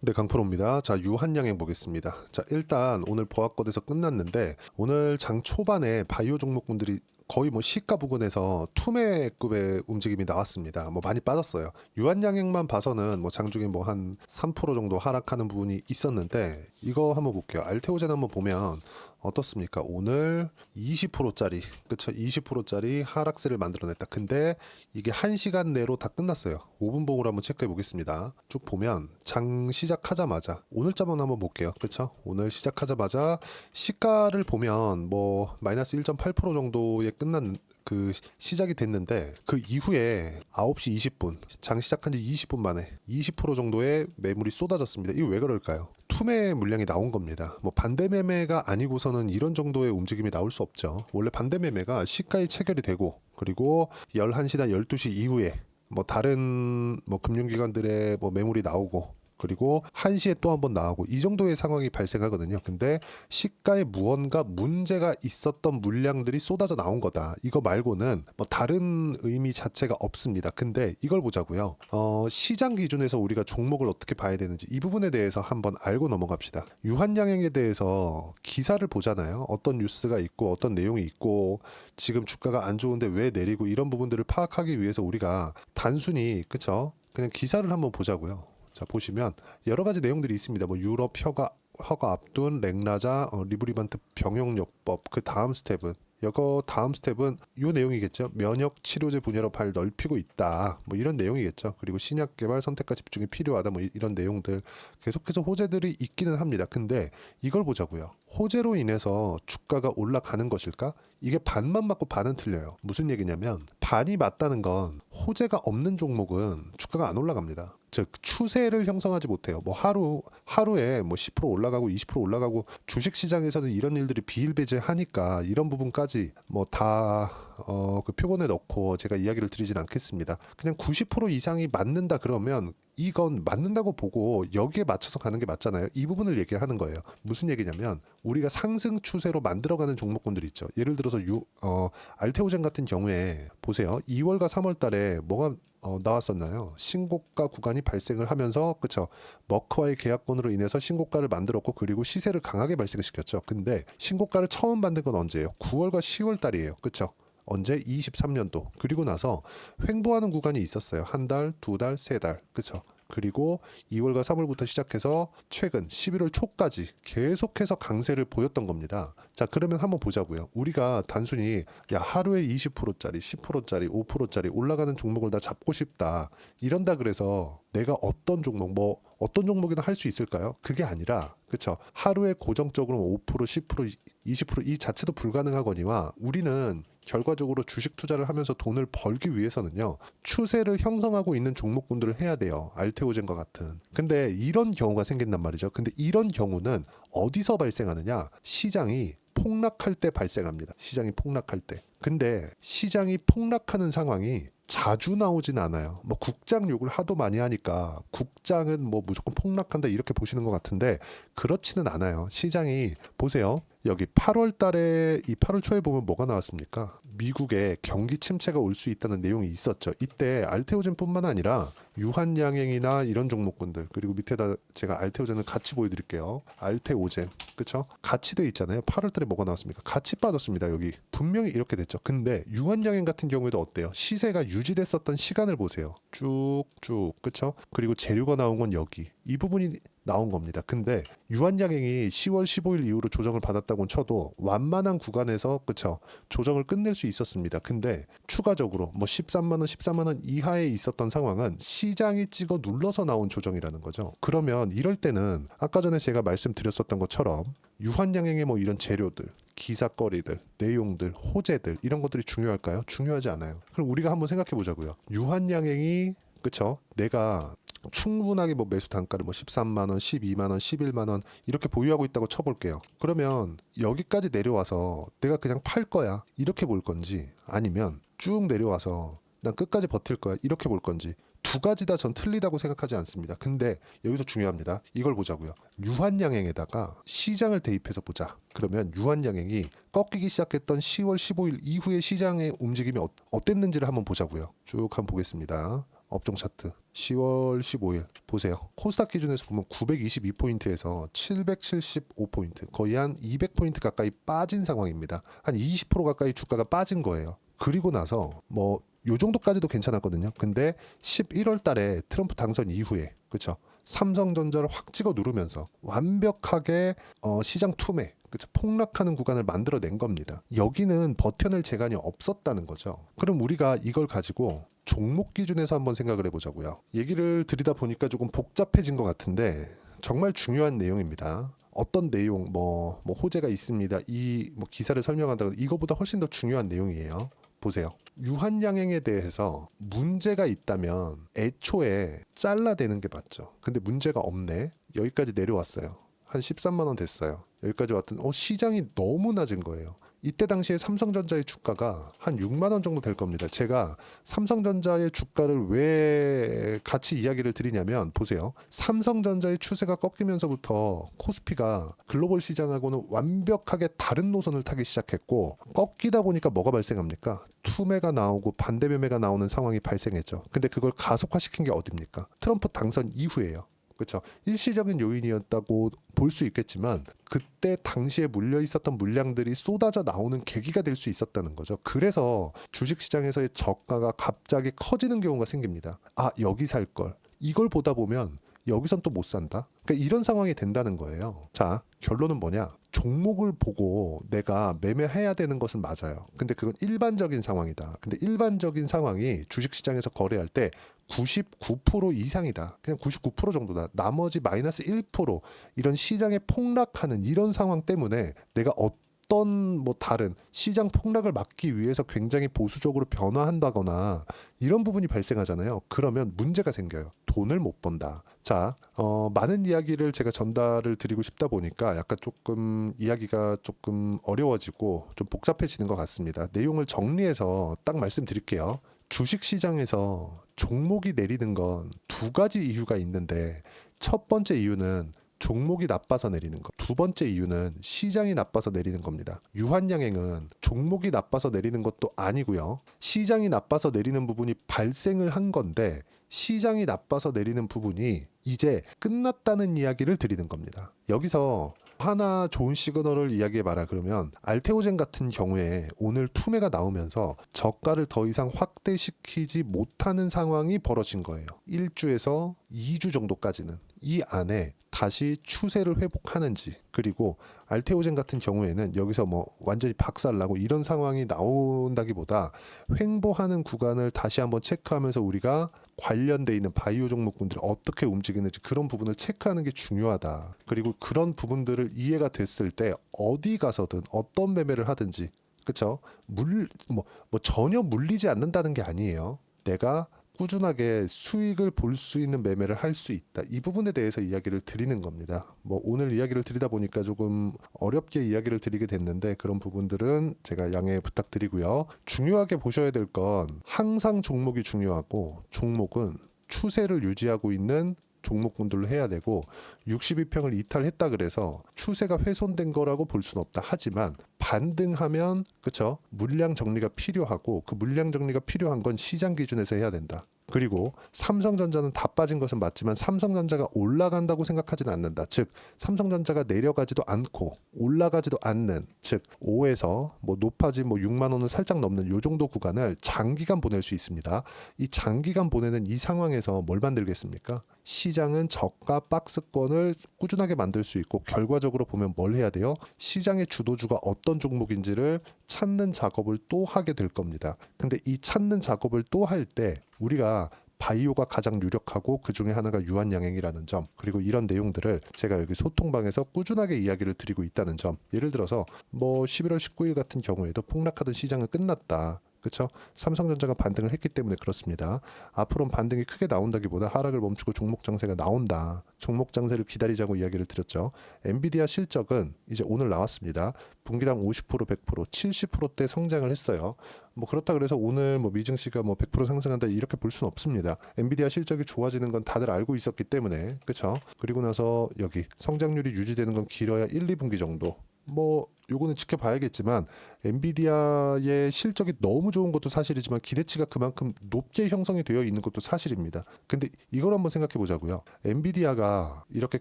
네, 강프로입니다. 자, 유한양행 보겠습니다. 자, 일단 오늘 보합권에서 끝났는데 오늘 장 초반에 바이오 종목군들이 거의 뭐 시가 부근에서 투매급의 움직임이 나왔습니다. 뭐 많이 빠졌어요. 유한양행만 봐서는 뭐 장중에 뭐 한 3% 정도 하락하는 부분이 있었는데 이거 한번 볼게요. 알테오젠 한번 보면 어떻습니까? 오늘 20%짜리, 그쵸? 20%짜리 하락세를 만들어냈다. 근데 이게 1시간 내로 다 끝났어요. 5분 봉으로 한번 체크해 보겠습니다. 쭉 보면 장 시작하자마자 오늘 자만 한번 볼게요. 그쵸? 오늘 시작하자마자 시가를 보면 뭐 마이너스 1.8% 정도에 끝난 그 시작이 됐는데 그 이후에 9시 20분 장 시작한 지 20분 만에 20% 정도의 매물이 쏟아졌습니다. 이거 왜 그럴까요? 투매 물량이 나온 겁니다. 뭐 반대 매매가 아니고서는 이런 정도의 움직임이 나올 수 없죠. 원래 반대 매매가 시가에 체결이 되고 그리고 11시나 12시 이후에 뭐 다른 뭐 금융기관들의 뭐 매물이 나오고 그리고 1시에 또 한 번 나오고 이 정도의 상황이 발생하거든요. 근데 시가에 무언가 문제가 있었던 물량들이 쏟아져 나온 거다. 이거 말고는 뭐 다른 의미 자체가 없습니다. 근데 이걸 보자고요. 어, 시장 기준에서 우리가 종목을 어떻게 봐야 되는지 이 부분에 대해서 한번 알고 넘어갑시다. 유한양행에 대해서 기사를 보잖아요. 어떤 뉴스가 있고 어떤 내용이 있고 지금 주가가 안 좋은데 왜 내리고 이런 부분들을 파악하기 위해서 우리가 단순히 그쵸? 그냥 기사를 한번 보자고요. 자 보시면 여러 가지 내용들이 있습니다. 뭐 유럽 허가 허가 앞둔 랭라자 어, 리브리반트 병용요법 그 다음 스텝은 이거 다음 스텝은 요 내용이겠죠. 면역 치료제 분야로 발 넓히고 있다. 뭐 이런 내용이겠죠. 그리고 신약 개발 선택과 집중이 필요하다. 뭐 이- 이런 내용들 계속해서 호재들이 있기는 합니다. 근데 이걸 보자고요. 호재로 인해서 주가가 올라가는 것일까? 이게 반만 맞고 반은 틀려요. 무슨 얘기냐면 반이 맞다는 건 호재가 없는 종목은 주가가 안 올라갑니다. 즉 추세를 형성하지 못해요. 뭐 하루 하루에 뭐 10% 올라가고 20% 올라가고 주식 시장에서는 이런 일들이 비일배제하니까 이런 부분까지 뭐다 어, 그 표본에 넣고 제가 이야기를 드리진 않겠습니다. 그냥 90% 이상이 맞는다 그러면 이건 맞는다고 보고 여기에 맞춰서 가는 게 맞잖아요. 이 부분을 얘기하는 거예요. 무슨 얘기냐면 우리가 상승 추세로 만들어가는 종목군들 있죠. 예를 들어서 유, 어, 알테오젠 같은 경우에 보세요. 2월과 3월 달에 뭐가 어, 나왔었나요? 신고가 구간이 발생을 하면서 그쵸 머크와의 계약권으로 인해서 신고가를 만들었고 그리고 시세를 강하게 발생시켰죠. 근데 신고가를 처음 만든 건 언제예요? 9월과 10월 달이에요. 그쵸? 언제 23년도 그리고 나서 횡보하는 구간이 있었어요 한 달, 두 달, 세 달, 그쵸? 그리고 2월과 3월부터 시작해서 최근 11월 초까지 계속해서 강세를 보였던 겁니다. 자, 그러면 한번 보자고요. 우리가 단순히 야 하루에 20%짜리, 10%짜리, 5%짜리 올라가는 종목을 다 잡고 싶다. 이런다 그래서 내가 어떤 종목 뭐 어떤 종목이나 할 수 있을까요? 그게 아니라 그쵸 하루에 고정적으로 5% 10% 20%이 자체도 불가능하거니와 우리는 결과적으로 주식 투자를 하면서 돈을 벌기 위해서는요 추세를 형성하고 있는 종목군들을 해야 돼요 알테오젠과 같은 근데 이런 경우가 생긴단 말이죠 근데 이런 경우는 어디서 발생하느냐 시장이 폭락할 때 발생합니다 시장이 폭락할 때 근데 시장이 폭락하는 상황이 자주 나오진 않아요. 뭐 국장 욕을 하도 많이 하니까 국장은 뭐 무조건 폭락한다 이렇게 보시는 것 같은데 그렇지는 않아요. 시장이 보세요. 여기 8월 달에 이 8월 초에 보면 뭐가 나왔습니까? 미국에 경기 침체가 올 수 있다는 내용이 있었죠. 이때 알테오젠뿐만 아니라 유한양행이나 이런 종목군들 그리고 밑에다 제가 알테오젠을 같이 보여드릴게요. 알테오젠 그쵸? 같이 돼 있잖아요. 8월 달에 뭐가 나왔습니까? 같이 빠졌습니다. 여기 분명히 이렇게 됐죠. 근데 유한양행 같은 경우에도 어때요? 시세가 유지됐었던 시간을 보세요. 쭉쭉 그쵸? 그리고 재료가 나온 건 여기 이 부분이 나온 겁니다. 근데 유한양행이 10월 15일 이후로 조정을 받았다고는 쳐도 완만한 구간에서 그쵸 조정을 끝낼 수 있었습니다. 근데 추가적으로 뭐 13만 원, 14만 원 이하에 있었던 상황은 시 장이 찍어 눌러서 나온 조정이라는 거죠. 그러면 이럴 때는 아까 전에 제가 말씀드렸었던 것처럼 유한양행의 뭐 이런 재료들, 기사거리들, 내용들, 호재들 이런 것들이 중요할까요? 중요하지 않아요. 그럼 우리가 한번 생각해 보자고요. 유한양행이 그쵸? 내가 충분하게 뭐 매수 단가를 뭐 13만 원, 12만 원, 11만 원 이렇게 보유하고 있다고 쳐볼게요. 그러면 여기까지 내려와서 내가 그냥 팔 거야 이렇게 볼 건지 아니면 쭉 내려와서 난 끝까지 버틸 거야 이렇게 볼 건지 두 가지 다 전 틀리다고 생각하지 않습니다. 근데 여기서 중요합니다. 이걸 보자고요. 유한양행에다가 시장을 대입해서 보자. 그러면 유한양행이 꺾이기 시작했던 10월 15일 이후의 시장의 움직임이 어, 어땠는지를 한번 보자고요. 쭉 한번 보겠습니다. 업종 차트 10월 15일 보세요. 코스닥 기준에서 보면 922포인트에서 775포인트 거의 한 200포인트 가까이 빠진 상황입니다. 한 20% 가까이 주가가 빠진 거예요. 그리고 나서 뭐 요 정도까지도 괜찮았거든요. 근데 11월 달에 트럼프 당선 이후에 그렇죠. 삼성전자를 확 찍어 누르면서 완벽하게 어, 시장 투매 그쵸 폭락하는 구간을 만들어낸 겁니다. 여기는 버텨낼 재간이 없었다는 거죠. 그럼 우리가 이걸 가지고 종목 기준에서 한번 생각을 해보자고요. 얘기를 드리다 보니까 조금 복잡해진 것 같은데 정말 중요한 내용입니다. 어떤 내용 뭐, 뭐 호재가 있습니다. 이 뭐 기사를 설명한다고 이거보다 훨씬 더 중요한 내용이에요. 보세요. 유한양행에 대해서 문제가 있다면 애초에 잘라대는 게 맞죠. 근데 문제가 없네. 여기까지 내려왔어요. 한 13만 원 됐어요. 여기까지 왔더니 어, 시장이 너무 낮은 거예요. 이때 당시에 삼성전자의 주가가 한 6만 원 정도 될 겁니다. 제가 삼성전자의 주가를 왜 같이 이야기를 드리냐면 보세요. 삼성전자의 추세가 꺾이면서부터 코스피가 글로벌 시장하고는 완벽하게 다른 노선을 타기 시작했고 꺾이다 보니까 뭐가 발생합니까? 투매가 나오고 반대 매매가 나오는 상황이 발생했죠. 근데 그걸 가속화시킨 게 어딥니까? 트럼프 당선 이후예요. 그렇죠. 일시적인 요인이었다고 볼 수 있겠지만 그때 당시에 물려 있었던 물량들이 쏟아져 나오는 계기가 될 수 있었다는 거죠. 그래서 주식 시장에서의 저가가 갑자기 커지는 경우가 생깁니다. 아, 여기 살 걸. 이걸 보다 보면 여기선 또 못 산다. 그러니까 이런 상황이 된다는 거예요. 자, 결론은 뭐냐? 종목을 보고 내가 매매해야 되는 것은 맞아요. 근데 그건 일반적인 상황이다. 근데 일반적인 상황이 주식 시장에서 거래할 때 99% 이상이다. 그냥 99% 정도다. 나머지 마이너스 1% 이런 시장에 폭락하는 이런 상황 때문에 내가 어떤 뭐 다른 시장 폭락을 막기 위해서 굉장히 보수적으로 변화한다거나 이런 부분이 발생하잖아요. 그러면 문제가 생겨요. 돈을 못 번다. 자, 어, 많은 이야기를 제가 전달을 드리고 싶다 보니까 약간 조금 이야기가 조금 어려워지고 좀 복잡해지는 것 같습니다. 내용을 정리해서 딱 말씀드릴게요. 주식 시장에서 종목이 내리는 건 두 가지 이유가 있는데 첫 번째 이유는 종목이 나빠서 내리는 것. 두 번째 이유는 시장이 나빠서 내리는 겁니다. 유한양행은 종목이 나빠서 내리는 것도 아니고요. 시장이 나빠서 내리는 부분이 발생을 한 건데 시장이 나빠서 내리는 부분이 이제 끝났다는 이야기를 드리는 겁니다. 여기서 하나 좋은 시그널을 이야기해 봐라 그러면 알테오젠 같은 경우에 오늘 투매가 나오면서 저가를 더 이상 확대시키지 못하는 상황이 벌어진 거예요. 1주에서 2주 정도까지는 이 안에 다시 추세를 회복하는지 그리고 알테오젠 같은 경우에는 여기서 뭐 완전히 박살나고 이런 상황이 나온다기보다 횡보하는 구간을 다시 한번 체크하면서 우리가 관련돼 있는 바이오 종목군들이 어떻게 움직이는지 그런 부분을 체크하는 게 중요하다. 그리고 그런 부분들을 이해가 됐을 때 어디 가서든 어떤 매매를 하든지 그쵸? 물, 뭐, 뭐 전혀 물리지 않는다는 게 아니에요. 내가 꾸준하게 수익을 볼 수 있는 매매를 할 수 있다. 이 부분에 대해서 이야기를 드리는 겁니다. 뭐 오늘 이야기를 드리다 보니까 조금 어렵게 이야기를 드리게 됐는데 그런 부분들은 제가 양해 부탁드리고요. 중요하게 보셔야 될 건 항상 종목이 중요하고 종목은 추세를 유지하고 있는 종목군들로 해야 되고 62평을 이탈했다 그래서 추세가 훼손된 거라고 볼 수는 없다. 하지만 반등하면 그쵸 물량 정리가 필요하고 그 물량 정리가 필요한 건 시장 기준에서 해야 된다. 그리고 삼성전자는 다 빠진 것은 맞지만 삼성전자가 올라간다고 생각하지는 않는다. 즉 삼성전자가 내려가지도 않고 올라가지도 않는 즉 5에서 뭐 높아진 뭐 6만 원을 살짝 넘는 요 정도 구간을 장기간 보낼 수 있습니다. 이 장기간 보내는 이 상황에서 뭘 만들겠습니까? 시장은 저가 박스권을 꾸준하게 만들 수 있고 결과적으로 보면 뭘 해야 돼요? 시장의 주도주가 어떤 종목인지를 찾는 작업을 또 하게 될 겁니다. 근데 이 찾는 작업을 또 할 때 우리가 바이오가 가장 유력하고 그 중에 하나가 유한양행이라는 점 그리고 이런 내용들을 제가 여기 소통방에서 꾸준하게 이야기를 드리고 있다는 점. 예를 들어서 뭐 11월 19일 같은 경우에도 폭락하던 시장은 끝났다 그렇죠? 삼성전자가 반등을 했기 때문에 그렇습니다. 앞으로는 반등이 크게 나온다기보다 하락을 멈추고 종목 장세가 나온다. 종목 장세를 기다리자고 이야기를 드렸죠. 엔비디아 실적은 이제 오늘 나왔습니다. 분기당 50% 100% 70%대 성장을 했어요. 뭐 그렇다 그래서 오늘 뭐 미증시가 뭐 100% 상승한다 이렇게 볼 수는 없습니다. 엔비디아 실적이 좋아지는 건 다들 알고 있었기 때문에 그렇죠. 그리고 나서 여기 성장률이 유지되는 건 길어야 1, 2분기 정도 뭐 요거는 지켜봐야겠지만 엔비디아의 실적이 너무 좋은 것도 사실이지만 기대치가 그만큼 높게 형성이 되어 있는 것도 사실입니다. 근데 이걸 한번 생각해 보자고요. 엔비디아가 이렇게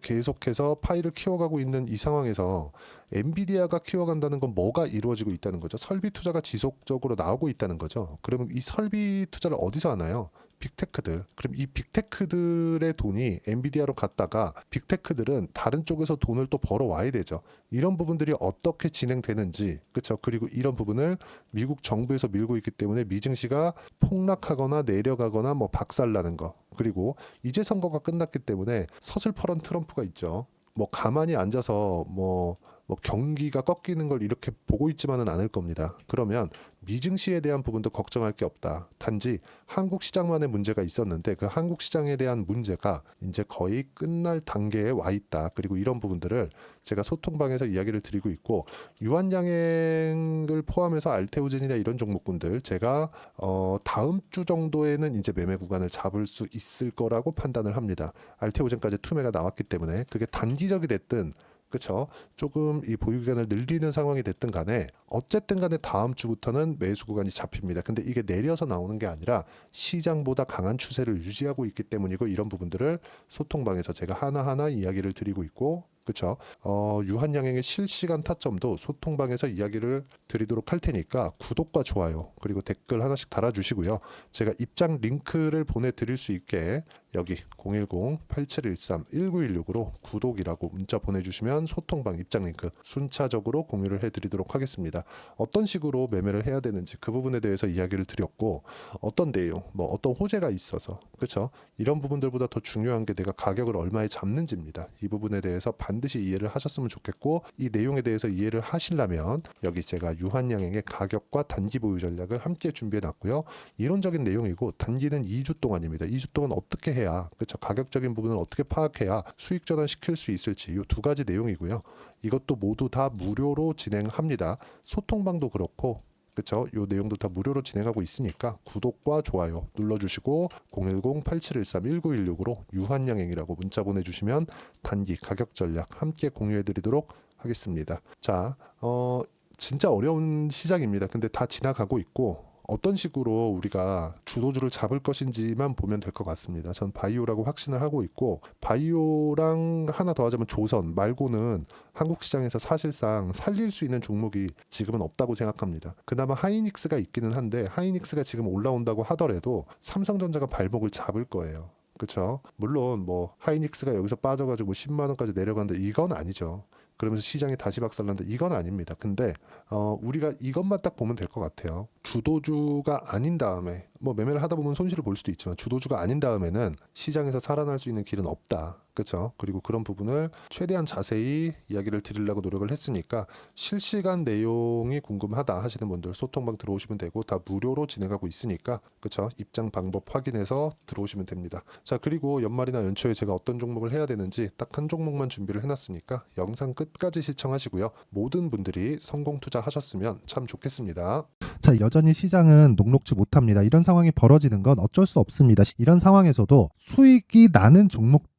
계속해서 파일을 키워가고 있는 이 상황에서 엔비디아가 키워간다는 건 뭐가 이루어지고 있다는 거죠? 설비 투자가 지속적으로 나오고 있다는 거죠. 그러면 이 설비 투자를 어디서 하나요? 빅테크들. 그럼 이 빅테크들의 돈이 엔비디아로 갔다가 빅테크들은 다른 쪽에서 돈을 또 벌어 와야 되죠. 이런 부분들이 어떻게 진행되는지, 그렇죠? 그리고 이런 부분을 미국 정부에서 밀고 있기 때문에 미증시가 폭락하거나 내려가거나 뭐 박살나는 거. 그리고 이제 선거가 끝났기 때문에 서슬퍼런 트럼프가 있죠. 뭐 가만히 앉아서 뭐, 뭐 경기가 꺾이는 걸 이렇게 보고 있지만은 않을 겁니다. 그러면 미증시에 대한 부분도 걱정할 게 없다. 단지 한국 시장만의 문제가 있었는데 그 한국 시장에 대한 문제가 이제 거의 끝날 단계에 와 있다. 그리고 이런 부분들을 제가 소통방에서 이야기를 드리고 있고 유한양행을 포함해서 알테오젠이나 이런 종목군들 제가 어 다음 주 정도에는 이제 매매 구간을 잡을 수 있을 거라고 판단을 합니다. 알테오젠까지 투매가 나왔기 때문에 그게 단기적이 됐든 그렇죠. 조금 이 보유 기간을 늘리는 상황이 됐든 간에 어쨌든 간에 다음 주부터는 매수 구간이 잡힙니다. 근데 이게 내려서 나오는 게 아니라 시장보다 강한 추세를 유지하고 있기 때문이고 이런 부분들을 소통방에서 제가 하나하나 이야기를 드리고 있고 그렇죠. 어, 유한양행의 실시간 타점도 소통방에서 이야기를 드리도록 할 테니까 구독과 좋아요 그리고 댓글 하나씩 달아주시고요. 제가 입장 링크를 보내드릴 수 있게 여기 010-8713-1916으로 구독이라고 문자 보내주시면 소통방 입장 링크 순차적으로 공유를 해드리도록 하겠습니다. 어떤 식으로 매매를 해야 되는지 그 부분에 대해서 이야기를 드렸고 어떤 내용, 뭐 어떤 호재가 있어서 그렇죠. 이런 부분들보다 더 중요한 게 내가 가격을 얼마에 잡는지입니다. 이 부분에 대해서 반드시 이해를 하셨으면 좋겠고 이 내용에 대해서 이해를 하시려면 여기 제가 유한양행의 가격과 단기 보유 전략을 함께 준비해 놨고요. 이론적인 내용이고 단기는 2주 동안입니다. 2주 동안 어떻게 해야 그렇죠. 가격적인 부분을 어떻게 파악해야 수익 전환 시킬 수 있을지 이 두 가지 내용이고요. 이것도 모두 다 무료로 진행합니다. 소통방도 그렇고 그렇죠. 요 내용도 다 무료로 진행하고 있으니까 구독과 좋아요 눌러주시고 010-8713-1916으로 유한양행이라고 문자 보내주시면 단기 가격 전략 함께 공유해드리도록 하겠습니다. 자, 어, 진짜 어려운 시장입니다. 근데 다 지나가고 있고 어떤 식으로 우리가 주도주를 잡을 것인지만 보면 될 것 같습니다. 전 바이오라고 확신을 하고 있고 바이오랑 하나 더 하자면 조선 말고는 한국 시장에서 사실상 살릴 수 있는 종목이 지금은 없다고 생각합니다. 그나마 하이닉스가 있기는 한데 하이닉스가 지금 올라온다고 하더라도 삼성전자가 발목을 잡을 거예요. 그렇죠? 물론 뭐 하이닉스가 여기서 빠져가지고 10만 원까지 내려간다 이건 아니죠. 그러면서 시장이 다시 박살난다 이건 아닙니다. 근데 어, 우리가 이것만 딱 보면 될 것 같아요. 주도주가 아닌 다음에 뭐 매매를 하다 보면 손실을 볼 수도 있지만 주도주가 아닌 다음에는 시장에서 살아날 수 있는 길은 없다. 그렇죠? 그리고 그런 부분을 최대한 자세히 이야기를 드리려고 노력을 했으니까 실시간 내용이 궁금하다 하시는 분들 소통방 들어오시면 되고 다 무료로 진행하고 있으니까 그렇죠? 입장 방법 확인해서 들어오시면 됩니다. 자 그리고 연말이나 연초에 제가 어떤 종목을 해야 되는지 딱 한 종목만 준비를 해 놨으니까 영상 끝까지 시청하시고요. 모든 분들이 성공 투자하셨으면 참 좋겠습니다. 자, 여전히 시장은 녹록지 못합니다. 이런 상황이 벌어지는 건 어쩔 수 없습니다. 이런 상황에서도 수익이 나는 종목